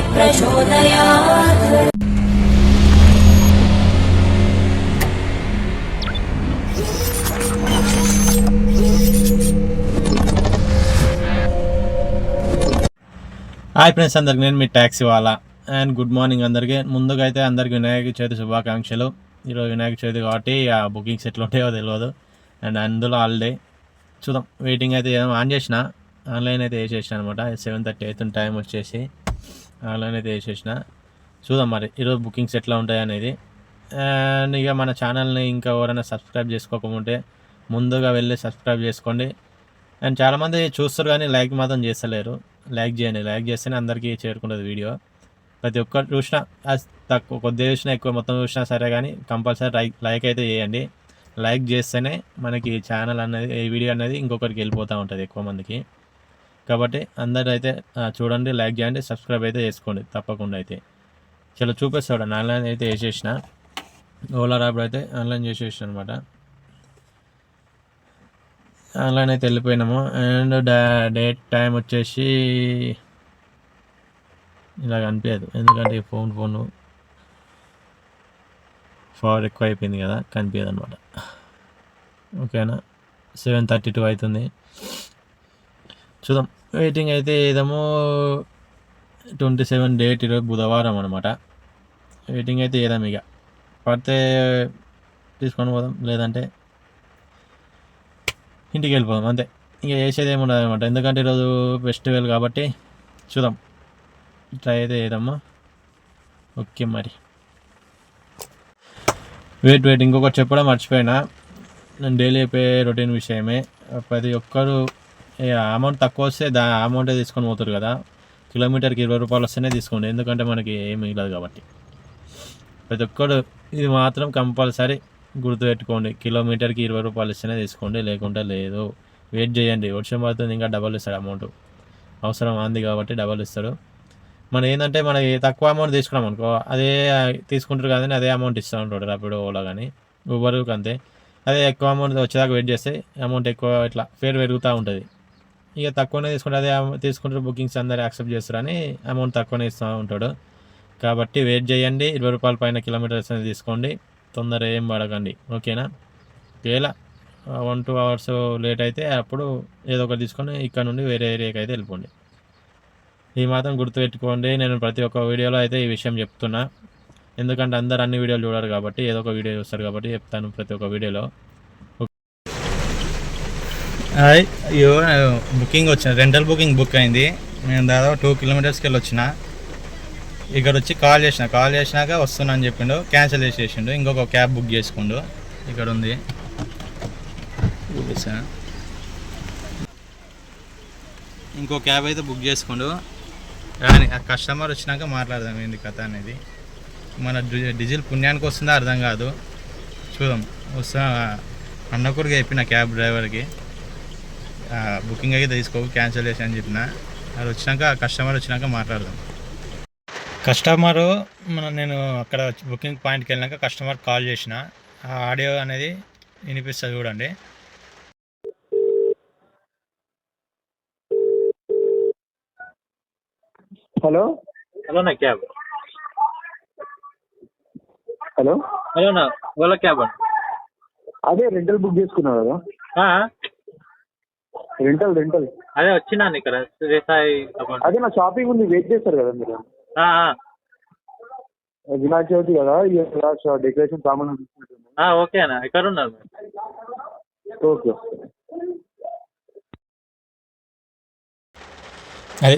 प्रचोदयात् hi friends అందరికి నేను మీ ట్యాక్సీ వాళ్ళ అండ్ గుడ్ మార్నింగ్ అందరికీ ముందుగా అయితే అందరికి వినాయక చవితి శుభాకాంక్షలు ఈరోజు వినాయక చవితి కాబట్టి ఆ బుకింగ్స్ ఎట్లా ఉంటాయో తెలియదు అండ్ అందులో హాలిడే చూద్దాం వెయిటింగ్ అయితే ఏమో ఆన్ చేసిన ఆన్లైన్ అయితే వేసేసిన అనమాట సెవెన్ థర్టీ అవుతుంది టైం వచ్చేసి అలానే అయితే వేసేసిన చూద్దాం మరి ఈరోజు బుకింగ్స్ ఎట్లా ఉంటాయి అనేది. అండ్ ఇక మన ఛానల్ని ఇంకా ఎవరైనా సబ్స్క్రైబ్ చేసుకోకముంటే ముందుగా వెళ్ళి సబ్స్క్రైబ్ చేసుకోండి. అండ్ చాలామంది చూస్తారు కానీ లైక్ మాత్రం చేస్తలేరు. లైక్ చేయండి లైక్ చేస్తేనే అందరికీ చేరుకుంటుంది వీడియో. ప్రతి ఒక్కరు చూసినా తక్కువ కొద్దిగా చూసినా ఎక్కువ మొత్తం చూసినా సరే కానీ కంపల్సరీ లైక్ లైక్ అయితే చేయండి. లైక్ చేస్తేనే మనకి ఛానల్ అనేది ఈ వీడియో అనేది ఇంకొకరికి వెళ్ళిపోతూ ఉంటుంది ఎక్కువ మందికి. కాబట్టి అందరూ అయితే చూడండి లైక్ చేయండి సబ్స్క్రైబ్ అయితే చేసుకోండి తప్పకుండా అయితే. చాలా చూపిస్తాడు ఆన్లైన్ అయితే వేసేసిన. ఓలా ర్యాపిడ్ అయితే ఆన్లైన్ చేసేసిన అనమాట ఆన్లైన్ అయితే వెళ్ళిపోయినాము. అండ్ డేట్ టైం వచ్చేసి ఇలా కనిపించదు. ఎందుకంటే ఈ ఫోన్ ఫోన్ పవర్ ఎక్కువ అయిపోయింది కదా కనిపించదు అనమాట ఓకేనా? సెవెన్ థర్టీ టూ అవుతుంది. చూద్దాం. వెయిటింగ్ అయితే ఏదేమో ట్వంటీ సెవెన్ డేట్ ఈరోజు బుధవారం అనమాట వెయిటింగ్ అయితే ఏదాం ఇక పడితే తీసుకొని పోదాం లేదంటే ఇంటికి వెళ్ళిపోదాం అంతే. ఇంకా చేసేది ఏమి ఉండదు అనమాట ఎందుకంటే ఈరోజు ఫెస్టివల్ కాబట్టి చూద్దాం. ట్రై అయితే ఏదమ్మా ఓకే మరి. వెయిట్ వెయిట్ ఇంకొకటి చెప్పడం మర్చిపోయినా. నేను డైలీ అయిపోయే రొటీన్ విషయమే. ప్రతి ఒక్కరు అమౌంట్ తక్కువ వస్తే దా అమౌంటే తీసుకొని పోతారు కదా. కిలోమీటర్కి ఇరవై రూపాయలు వస్తేనే తీసుకోండి. ఎందుకంటే మనకి ఏమి మిగలదు కాబట్టి. ప్రతి ఒక్కరు ఇది మాత్రం కంపల్సరీ గుర్తుపెట్టుకోండి. కిలోమీటర్కి ఇరవై రూపాయలు ఇస్తేనే తీసుకోండి. లేకుంటే లేదు. వెయిట్ చేయండి. వర్షం పడుతుంది ఇంకా డబల్ ఇస్తాడు అమౌంట్ అవసరం అంది కాబట్టి డబల్ ఇస్తాడు. మనం ఏంటంటే మనకి తక్కువ అమౌంట్ తీసుకున్నాం అనుకో అదే తీసుకుంటారు కానీ అదే అమౌంట్ ఇస్తూ ఉంటాడు ర్యాపిడో ఓలా కానీ ఊబర్కి అంతే. అదే ఎక్కువ అమౌంట్ వచ్చేదాకా వెయిట్ చేస్తే అమౌంట్ ఎక్కువ ఇట్లా ఫేర్ పెరుగుతూ ఉంటుంది. ఇక తక్కువనే తీసుకుంటే అదే తీసుకుంటారు బుకింగ్స్ అందరు యాక్సెప్ట్ చేస్తారని అమౌంట్ తక్కువనే ఇస్తూ ఉంటాడు. కాబట్టి వెయిట్ చేయండి. ఇరవై రూపాయల పైన కిలోమీటర్స్ అనేది తీసుకోండి. తొందర ఏం పడకండి. ఓకేనా? ఒకవేళ వన్ టూ అవర్స్ లేట్ అయితే అప్పుడు ఏదో ఒకటి తీసుకొని ఇక్కడ నుండి వేరే ఏరియాకి అయితే వెళ్ళిపోండి. ఈ మాత్రం గుర్తుపెట్టుకోండి. నేను ప్రతి ఒక్క వీడియోలో అయితే ఈ విషయం చెప్తున్నా. ఎందుకంటే అందరు అన్ని వీడియోలు చూడరు కాబట్టి ఏదో ఒక వీడియో చూస్తారు కాబట్టి చెప్తాను ప్రతి ఒక్క వీడియోలో. హాయ్ అయ్యో బుకింగ్ వచ్చిన రెంటల్ బుకింగ్ బుక్ అయింది. నేను దాదాపు టూ కిలోమీటర్స్కి వెళ్ళి వచ్చిన ఇక్కడ వచ్చి కాల్ చేసిన కాల్ చేసినాక వస్తున్నా అని చెప్పిండు. క్యాన్సిల్ చేసేసిండు. ఇంకొక క్యాబ్ బుక్ చేసుకుండు. ఇక్కడ ఉంది. ఇంకో క్యాబ్ అయితే బుక్ చేసుకుండు. కానీ ఆ కస్టమర్ వచ్చినాక మాట్లాడదాం ఏంది కథ అనేది. మన డీజిల్ పుణ్యానికి వస్తుందో అర్థం కాదు. చూద్దాం. వస్తా అన్నకూరుగా చెప్పిన క్యాబ్ డ్రైవర్కి. బుకింగ్ అయితే తీసుకో క్యాన్సిల్ చేసి అని చెప్పిన. అది వచ్చినాక కస్టమర్ వచ్చినాక మాట్లాడదాం. కస్టమరు మన నేను అక్కడ బుకింగ్ పాయింట్కి వెళ్ళినాక కస్టమర్ కాల్ చేసిన. ఆ ఆడియో అనేది వినిపిస్తుంది చూడండి. హలో? హలో నా క్యాబ్. హలో? హలో నా ఓలా క్యాబ్ అదే రెంటల్ బుక్ చేసుకున్నావు కదా? రెంటల్ రెంటల్ అదే వచ్చినాను ఇక్కడ శ్రీసాయి అదే నా షాపింగ్ ఉంది వెయిట్ చేస్తారు కదా మీరు. వినాయక చవితి కదా డెకరేషన్ సామాన్ తీసుకుంటున్నాను. ఓకే అన్న ఎక్కడ ఉన్నారు ఓకే. అది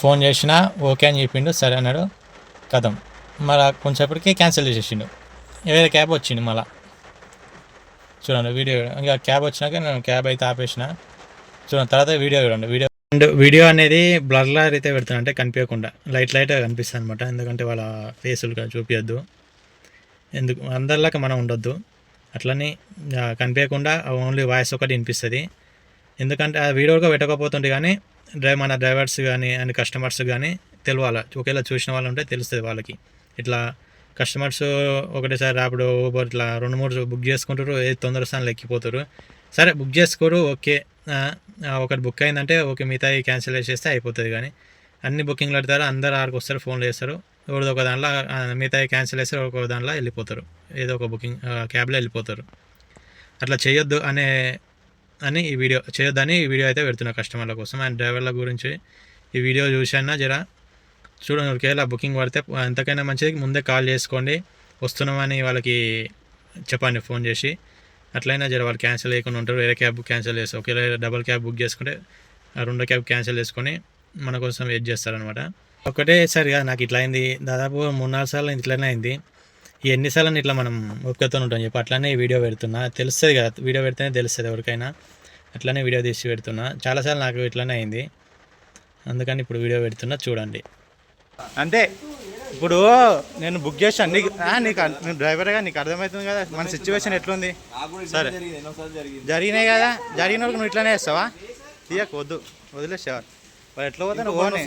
ఫోన్ చేసిన ఓకే అని చెప్పిండు సరే అన్నాడు కథం. మళ్ళా కొంచెంసేపటికి క్యాన్సిల్ చేసేసిండు. వేరే క్యాబ్ వచ్చింది మళ్ళా. చూడండి వీడియో ఇంకా క్యాబ్ వచ్చినాక నేను క్యాబ్ అయితే ఆపేసిన. చూడండి తర్వాత వీడియో చూడండి వీడియో. అండ్ వీడియో అనేది బ్లర్లర్ అయితే పెడతాను అంటే కనిపించకుండా. లైట్ లైట్గా కనిపిస్తుంది అనమాట ఎందుకంటే వాళ్ళ ఫేసులు చూపించద్దు ఎందుకు అందరిలాగా మనం ఉండొద్దు. అట్లని కనిపించకుండా ఓన్లీ వాయిస్ ఒకటి వినిపిస్తుంది. ఎందుకంటే ఆ వీడియో కూడా పెట్టకపోతుంటే కానీ డ్రైవ్ మన డ్రైవర్స్ కానీ అండ్ కస్టమర్స్ కానీ తెలియాలి ఒకేలా చూసిన వాళ్ళు ఉంటే తెలుస్తుంది వాళ్ళకి. ఇట్లా కస్టమర్స్ ఒకటేసారి రాపిడో ఊబర్ ఇట్లా రెండు మూడు బుక్ చేసుకుంటారు ఏ తొందర స్థానాలు ఎక్కిపోతారు. సరే బుక్ చేసుకోరు ఓకే. ఒకటి బుక్ అయిందంటే ఓకే మిగతా క్యాన్సిల్ చేసేస్తే అయిపోతుంది కానీ. అన్ని బుకింగ్లు పెడతారు అందరు ఆడికి వస్తారు ఫోన్లు చేస్తారు. ఎవరిదో ఒక దాంట్లో మిగతా క్యాన్సిల్ చేస్తారు ఒక దాంట్లో వెళ్ళిపోతారు. ఏదో ఒక బుకింగ్ క్యాబ్లో వెళ్ళిపోతారు. అట్లా చేయొద్దు అనే అని ఈ వీడియో చేయొద్దని ఈ వీడియో అయితే పెడుతున్నా కస్టమర్ల కోసం అండ్ డ్రైవర్ల గురించి. ఈ వీడియో చూసానా జరా? చూడండి ఒకవేళ బుకింగ్ పడితే ఎంతకైనా మంచిది ముందే కాల్ చేసుకోండి. వస్తున్నామని వాళ్ళకి చెప్పండి ఫోన్ చేసి. అట్లయినా జర వాళ్ళు క్యాన్సిల్ చేయకుండా ఉంటారు. వేరే క్యాబ్ క్యాన్సిల్ చేస్తారు. ఒకవేళ డబల్ క్యాబ్ బుక్ చేసుకుంటే ఆ రెండో క్యాబ్ క్యాన్సిల్ చేసుకొని మన కోసం వెయిట్ చేస్తారనమాట ఒకటే సార్ కదా నాకు ఇట్లా అయింది. దాదాపు మూడు నాలుగు సార్లు ఇట్లనే అయింది. ఈ ఎన్నిసార్లు ఇట్లా మనం ఒక్కతో ఉంటాం చెప్పి అట్లానే ఈ వీడియో పెడుతున్నా. తెలుస్తుంది కదా వీడియో పెడితేనే తెలుస్తుంది ఎవరికైనా. అట్లనే వీడియో తీసి పెడుతున్నా. చాలాసార్లు నాకు ఇట్లనే అయింది. అందుకని ఇప్పుడు వీడియో పెడుతున్నా చూడండి. అంతే. ఇప్పుడు నేను బుక్ చేశాను. నీకు నీకు నువ్వు డ్రైవర్గా నీకు అర్థమవుతుంది కదా. మన సిచ్యువేషన్ ఎట్లుంది? సరే. జరిగినాయి కదా. జరిగిన వాళ్ళకి నువ్వు ఇట్లానే చేస్తావా? తీయకు వద్దు. వదిలేసావా వాళ్ళు ఎట్లా పోతాను ఓనే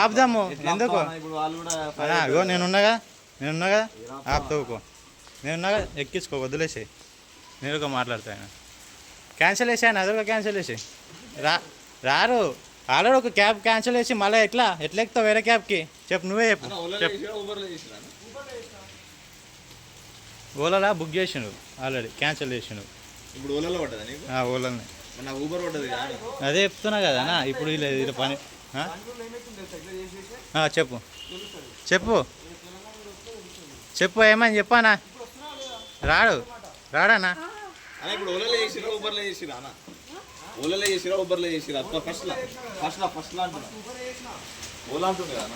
ఆపుదాము. ఎందుకు? ఇగో నేనున్నాగా నేనున్నాగా ఆపుతావుకో నేనున్నాగా ఎక్కించుకో వదిలేసేయి నేను ఒక మాట్లాడతాను. క్యాన్సిల్ చేసాను అదొక క్యాన్సిల్ చేసి రా రారు. ఆల్రెడీ ఒక క్యాబ్ క్యాన్సిల్ చేసి మళ్ళీ ఎట్లా? ఎట్లా ఎక్కుతావు వేరే క్యాబ్కి? చెప్పు నువ్వే చెప్పు. చెప్పు. ఓలాలా బుక్ చేసిండు ఆల్రెడీ క్యాన్సిల్ చేసిండు. ఇప్పుడు ఓలలో పడ్డదా నీకు? ఓలానే. ఊబర్ పడ్డది అదే చెప్తున్నా కదా ఇప్పుడు ఇలా ఇలా పని చెప్పు. చెప్పు. చెప్పు ఏమని చెప్పానా రాడు రాడానా ఇప్పుడు ఓలలో చేసిరా ఊబర్లో చేసిరా ఓలలో చేసిరా ఊబర్లో చేసిరా? అత్త ఫస్ట్ లా. ఫస్ట్ లా ఫస్ట్ లా అంటున్నా. ఓలా అంటుంది కదా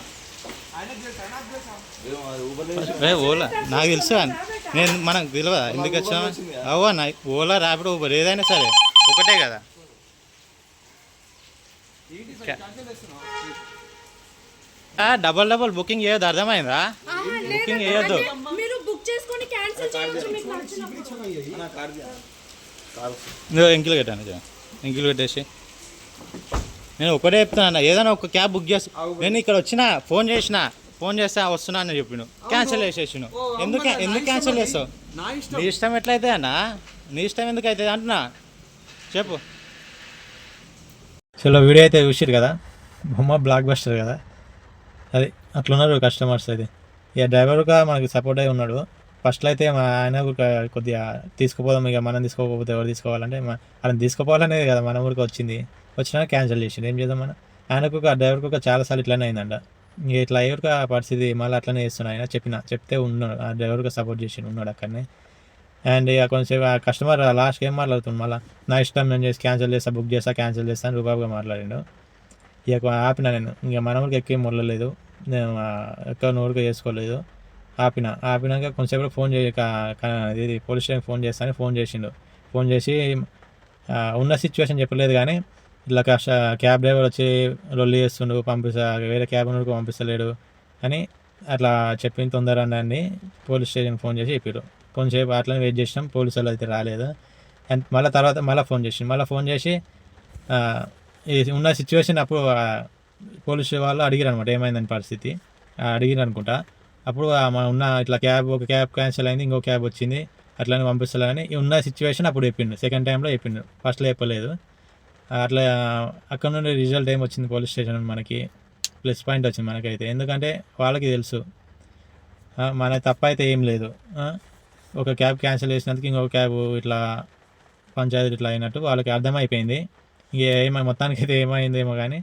ఓలా. నాకు తెలుసు. నేను మనకు తెలియదా ఎందుకు వచ్చా అవ్వ నా ఓలా ర్యాపిడ్ ఊబర్. ఏదైనా సరే. ఒకటే కదా. ఆ, డబల్ డబల్ బుకింగ్ చేయొద్దు. అర్థమైందా? బుకింగ్ చేయొద్దు. మీరు బుక్ ఎంకిలు పెట్టేసి. నేను ఒకటే చెప్తాను ఏదైనా ఒక క్యాబ్ బుక్ చేసి నేను ఇక్కడ వచ్చిన ఫోన్ చేసిన ఫోన్ చేస్తే వస్తున్నా అని చెప్పిను. క్యాన్సిల్ చేసేసిన. ఎందుకు ఎందుకు క్యాన్సిల్ చేస్తావు? నీ ఇష్టం. ఎట్లయితే అన్న నీ ఇష్టం ఎందుకు అవుతుంది అంటున్నా. చెప్పు. చలో వీడియో అయితే చూసిరు కదా? బొమ్మ బ్లాక్ బస్టర్ కదా? అది అట్లున్నారు కస్టమర్స్ అయితే. ఇక డ్రైవర్గా మనకి సపోర్ట్ అయి ఉన్నాడు. ఫస్ట్లో అయితే మా ఆయన కొద్దిగా తీసుకుపోదాం ఇక మనం తీసుకోకపోతే ఎవరు తీసుకోవాలంటే ఆయన తీసుకుపోవాలనేది కదా మన ఊరికి వచ్చింది. వచ్చినా క్యాన్సిల్ చేసింది ఏం చేద్దాం మనం? ఆయనకు ఒక డ్రైవర్కి ఒక చాలాసార్లు ఇట్లానే అయిందంట. ఇక ఇట్లా ఎవరికి ఆ పరిస్థితి మళ్ళీ అట్లనే చేస్తున్నా ఆయన చెప్పిన చెప్తే ఉన్నాడు. ఆ డ్రైవర్కి సపోర్ట్ చేసి ఉన్నాడు అక్కడనే. అండ్ ఇక కొంచెం ఆ కస్టమర్ లాస్ట్కి ఏం మాట్లాడుతుంది మళ్ళీ? నా ఇష్టం నేను చేసి క్యాన్సిల్ చేస్తా బుక్ చేస్తా క్యాన్సిల్ చేస్తా అని రూపాయిగా మాట్లాడిండు. ఇక ఆపిన నేను. ఇంకా మన ఊరికి ఎక్కువ మొదలలేదు. నేను ఎక్కువ నోరుగా చేసుకోలేదు. ఆపిన. ఆపినాక కొంచెంసేపు ఫోన్ చేయ ఇది పోలీస్ స్టేషన్ ఫోన్ చేస్తాను ఫోన్ చేసిండు. ఫోన్ చేసి ఉన్న సిచ్యువేషన్ చెప్పలేదు కానీ ఇట్లా కష్ట క్యాబ్ డ్రైవర్ వచ్చి లొల్లి చేస్తుండు పంపిస్తా వేరే క్యాబ్ వరకు పంపిస్తలేడు అని అట్లా చెప్పిన తొందర అని పోలీస్ స్టేషన్ ఫోన్ చేసి చెప్పారు కొంచెంసేపు అట్లనే వెయిట్ చేసినాం పోలీసు వాళ్ళు అయితే రాలేదు. అండ్ మళ్ళీ తర్వాత మళ్ళీ ఫోన్ చేసి మళ్ళీ ఫోన్ చేసి ఉన్న సిచ్యువేషన్ అప్పుడు పోలీసు వాళ్ళు అడిగారు అనమాట ఏమైందని పరిస్థితి? ఆ, అడిగిరు అనుకుంటా అప్పుడు మనం ఉన్న ఇట్లా క్యాబ్ ఒక క్యాబ్ క్యాన్సిల్ అయింది ఇంకో క్యాబ్ వచ్చింది. అట్లనే పంపిస్తాలని ఉన్న సిచ్యువేషన్ అప్పుడు చెప్పిండు. సెకండ్ టైంలో చెప్పిండు. ఫస్ట్లో చెప్పలేదు. అట్లా అక్కడ నుండి రిజల్ట్ ఏం వచ్చింది పోలీస్ స్టేషన్ మనకి? ప్లస్ పాయింట్ వచ్చింది మనకైతే. ఎందుకంటే వాళ్ళకి తెలుసు. మన తప్ప అయితే ఏం లేదు. ఒక క్యాబ్ క్యాన్సిల్ చేసినందుకు ఇంకొక క్యాబ్ ఇట్లా పంచాయతీ ఇట్లా అయినట్టు వాళ్ళకి అర్థమైపోయింది. ఇక ఏమై మొత్తానికి అయితే ఏమైందేమో కానీ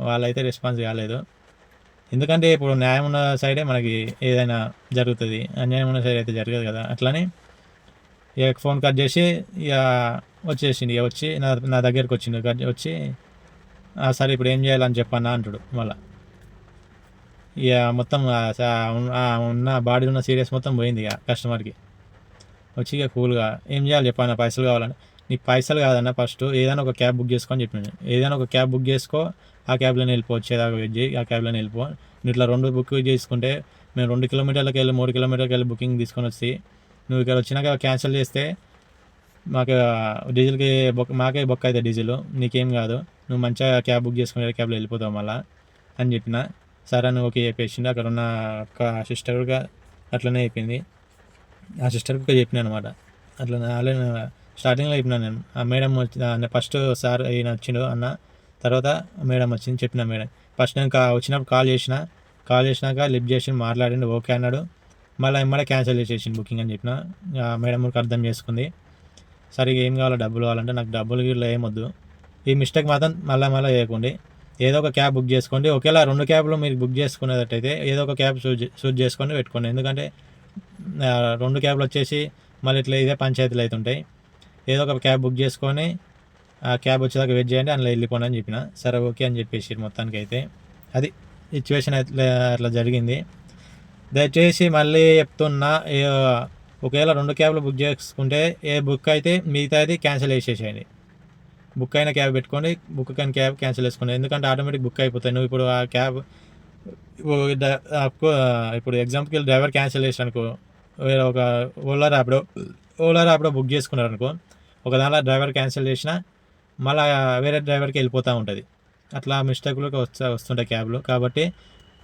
వాళ్ళైతే రెస్పాన్స్ కాలేదు. ఎందుకంటే ఇప్పుడు న్యాయం ఉన్న సైడే మనకి ఏదైనా జరుగుతుంది అన్యాయం ఉన్న సైడ్ అయితే జరగదు కదా. అట్లని ఇక ఫోన్ కట్ చేసి ఇక వచ్చేసింది ఇక వచ్చి నా నా దగ్గరికి వచ్చింది కట్ వచ్చి "ఆ, సరే ఇప్పుడు ఏం చేయాలని చెప్పన్నా అంటాడు మళ్ళా. ఇక మొత్తం ఉన్న- ఉన్న బాడీ ఉన్న సీరియస్ మొత్తం పోయింది ఇక కస్టమర్కి. వచ్చి ఇక కూల్గా ఏం చేయాలి చెప్పాను పైసలు కావాలని నీకు పైసలు కాదన్న ఫస్ట్ ఏదైనా ఒక క్యాబ్ బుక్ చేసుకొని చెప్పాను ఏదైనా ఒక క్యాబ్ బుక్ చేసుకో ఆ క్యాబ్లోనే వెళ్ళిపో వచ్చేదాకా వెయిట్ చేయి ఆ క్యాబ్లోనే వెళ్ళిపో. నువ్వు ఇట్లా రెండు బుక్ చేసుకుంటే మేము రెండు కిలోమీటర్లకు వెళ్ళి మూడు కిలోమీటర్లకు వెళ్ళి బుకింగ్ తీసుకొని వచ్చి నువ్వు ఇక్కడ వచ్చినాక క్యాన్సిల్ చేస్తే మాకు డీజిల్కి బొక్క మాకే బొక్క అయితే డీజిల్. నీకేం కాదు. నువ్వు మంచిగా క్యాబ్ బుక్ చేసుకుని క్యాబ్లో వెళ్ళిపోతావు మళ్ళా అని చెప్పిన. సరే అని ఓకే చెప్పేసిండు. అక్కడ ఉన్న ఒక సిస్టర్గా అట్లనే అయిపోయింది ఆ సిస్టర్కి చెప్పిన అనమాట. అట్లా ఆల్రెడీ స్టార్టింగ్లో చెప్పినా నేను. ఆ మేడం వచ్చి ఫస్ట్ సార్ ఈయన వచ్చిండు అన్న తర్వాత మేడం వచ్చింది చెప్పిన మేడం. ఫస్ట్ నేను కా వచ్చినప్పుడు కాల్ చేసిన కాల్ చేసినాక లిఫ్ట్ చేసి మాట్లాడిండు ఓకే అన్నాడు. మళ్ళీ ఎమ్మడే క్యాన్సిల్ చేసేసింది బుకింగ్ అని చెప్పిన. మేడం కూడా అర్థం చేసుకుంది. సరిగా ఏం కావాలో డబ్బులు కావాలంటే నాకు డబ్బులు గిట్ల ఏమొద్దు ఈ మిస్టేక్ మాత్రం మళ్ళీ మళ్ళీ చేయకండి. ఏదో ఒక క్యాబ్ బుక్ చేసుకోండి. ఒకేలా రెండు క్యాబ్లు మీరు బుక్ చేసుకునేటట్టయితే ఏదో ఒక క్యాబ్ షూట్ షూట్ చేసుకొని పెట్టుకోండి. ఎందుకంటే రెండు క్యాబ్లు వచ్చేసి మళ్ళీ ఇట్లా ఇదే పంచాయతీలు అవుతుంటాయి ఏదో ఒక క్యాబ్ బుక్ చేసుకొని ఆ క్యాబ్ వచ్చేదాకా వెయిట్ చేయండి అందులో వెళ్ళిపోండి అని చెప్పిన. సరే ఓకే అని చెప్పేసి మొత్తానికి అయితే అది సిచ్యువేషన్ అట్లా అట్లా జరిగింది. దయచేసి మళ్ళీ చెప్తున్నా ఒకవేళ రెండు క్యాబ్లు బుక్ చేసుకుంటే ఏ బుక్ అయితే మిగతాది క్యాన్సిల్ చేసేసేయండి. బుక్ అయిన క్యాబ్ పెట్టుకోండి బుక్ అయిన క్యాబ్ క్యాన్సిల్ చేసుకోండి. ఎందుకంటే ఆటోమేటిక్ బుక్ అయిపోతాయి. నువ్వు ఇప్పుడు ఆ క్యాబ్ ఇప్పుడు ఎగ్జాంపుల్ ఎగ్జాంపుల్కి డ్రైవర్ క్యాన్సిల్ చేసానుకో అనుకో వేరే ఒక ఓలా ర్యాపిడో ఓలా ర్యాపిడో బుక్ చేసుకున్నారు అనుకో ఒక దానిలో డ్రైవర్ క్యాన్సిల్ చేసినా మళ్ళీ వేరే డ్రైవర్కి వెళ్ళిపోతూ ఉంటుంది. అట్లా మిస్టేక్లు వస్తా వస్తుంటాయి క్యాబ్లు. కాబట్టి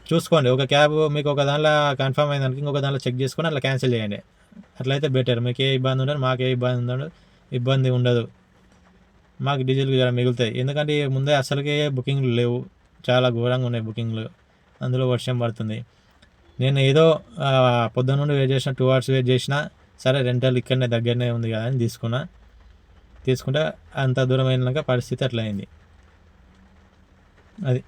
చూసుకోండి. ఒక క్యాబ్ మీకు ఒక దానిలో కన్ఫర్మ్ అయిందనుకో ఇంకొక దానిలో చెక్ చేసుకొని అట్లా క్యాన్సిల్ చేయండి. అట్లయితే బెటర్. మీకు ఏ ఇబ్బంది ఉండదు మాకు ఏ ఇబ్బంది ఉండదు ఇబ్బంది ఉండదు. మాకు డీజిల్ మిగులుతాయి. ఎందుకంటే ముందే అసలుకే బుకింగ్లు లేవు. చాలా ఘోరంగా ఉన్నాయి బుకింగ్లు. అందులో వర్షం పడుతుంది. నేను ఏదో పొద్దున్న నుండి వెయిట్ చేసిన టూ అవర్స్ వెయిట్ చేసిన సరే రెంటల్ ఇక్కడనే దగ్గరనే ఉంది కదా అని తీసుకున్నా. తీసుకుంటే అంత దూరం అయినాక పరిస్థితి అట్లా అయింది అది.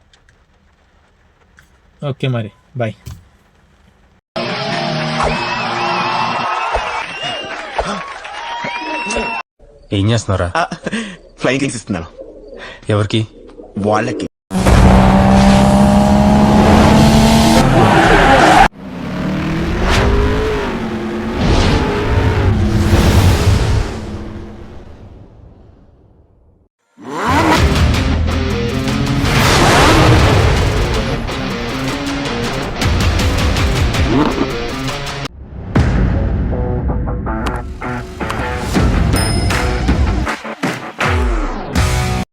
ఓకే మరి. బాయ్. ఏం చేస్తున్నారా కింగ్స్ ఇస్తున్నాను. ఎవరికి? వాళ్ళకి.